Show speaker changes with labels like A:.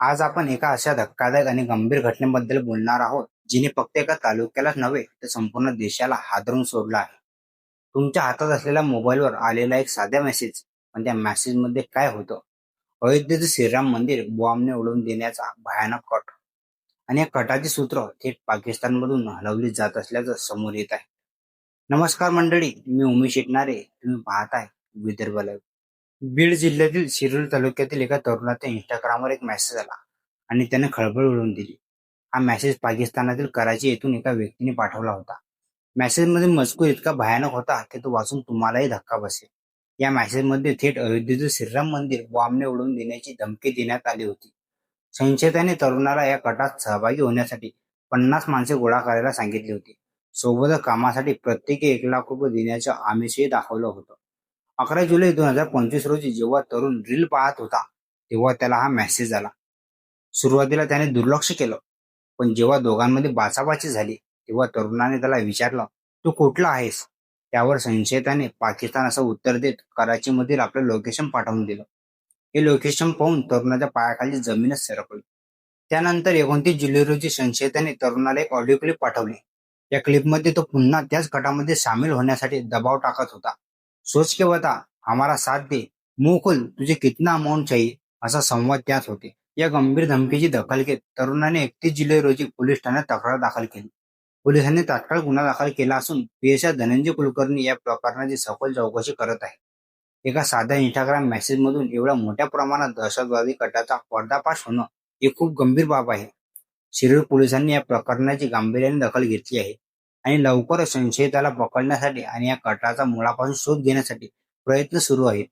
A: आज आपण एका अशा धक्कादायक आणि गंभीर घटनेबद्दल बोलणार आहोत जिने फक्त एका तालुक्यालाच नव्हे तर संपूर्ण देशाला हादरून सोडलं आहे. तुमच्या हातात असलेल्या मोबाईलवर आलेला एक साध्या मेसेज पण त्या मेसेजमध्ये काय होतं? अयोध्येचं श्रीराम मंदिर बॉम्बने उडवून देण्याचा भयानक कट. आणि या कटाची सूत्र थेट पाकिस्तानमधून हलवली जात असल्याचं समोर येत आहे. नमस्कार मंडळी मी उमेश शेटणारे तुम्ही पाहताय विदर्भ लाईव्ह बीड जिल्ह्यातील शिरूर तालुक्यातील एका तरुणाच्या इंस्टाग्रामवर एक मेसेज आला आणि त्याने खळबळ उडवून दिली. हा मेसेज पाकिस्तानातील कराची येथून एका व्यक्तीने पाठवला होता. मेसेजमध्ये मजकूर इतका भयानक होता की तो वाचून तुम्हालाही धक्का बसेल. या मेसेजमध्ये थेट अयोध्येचं श्रीराम मंदिर बॉम्बने उडवून देण्याची धमकी देण्यात आली होती. संशयताने तरुणाला या कटात सहभागी होण्यासाठी पन्नास माणसे गोळा करायला सांगितली होती. सोबतच कामासाठी प्रत्येकी एक लाख रुपये देण्याचं आमिषही दाखवलं होतं. अकरा जुलै दोन हजार पंचवीस रोजी जेव्हा तरुण रील पाहत होता तेव्हा त्याला हा मेसेज आला. सुरुवातीला त्याने दुर्लक्ष केलं पण जेव्हा दोघांमध्ये बाचाबाची झाली तेव्हा तरुणाने त्याला विचारलं तू कुठला आहेस? त्यावर संशयिताने पाकिस्तान असं उत्तर देत कराची मधील आपलं लोकेशन पाठवून दिलं. हे लोकेशन पाहून तरुणाच्या पायाखाली जमीनच सरकली. त्यानंतर एकोणतीस जुलै रोजी संशयिताने तरुणाला एक ऑडिओ क्लिप पाठवली. या क्लिपमध्ये तो पुन्हा त्याच गटामध्ये सामील होण्यासाठी दबाव टाकत होता. सोच के बता हमारा साथ दे। मुंह खोल तुझे कितना अमाऊंट चाहिए? असा संवाद त्यात होते। या गंभीर धमकीची दखल घेत तरुणाने एकतीस जुलै रोजी पोलीस ठाण्यात तक्रार दाखल केली. पोलिसांनी तात्काळ गुन्हा दाखल केला असून पीएसआय धनंजय कुलकर्णी या प्रकरणाची सखोल चौकशी करत आहे. एका साध्या इंस्टाग्राम मेसेज मधून एवढ्या मोठ्या प्रमाणात दहशतवादी कटाचा पर्दाफाश होणं ही खूप गंभीर बाब आहे. शिरूर पोलिसांनी या प्रकरणाची गांभीर्याने दखल घेतली आहे. आणि लवकरच संशयिताला पकडण्यासाठी आणि या कटाचा मुळापासून शोध घेण्यासाठी प्रयत्न सुरू आहेत.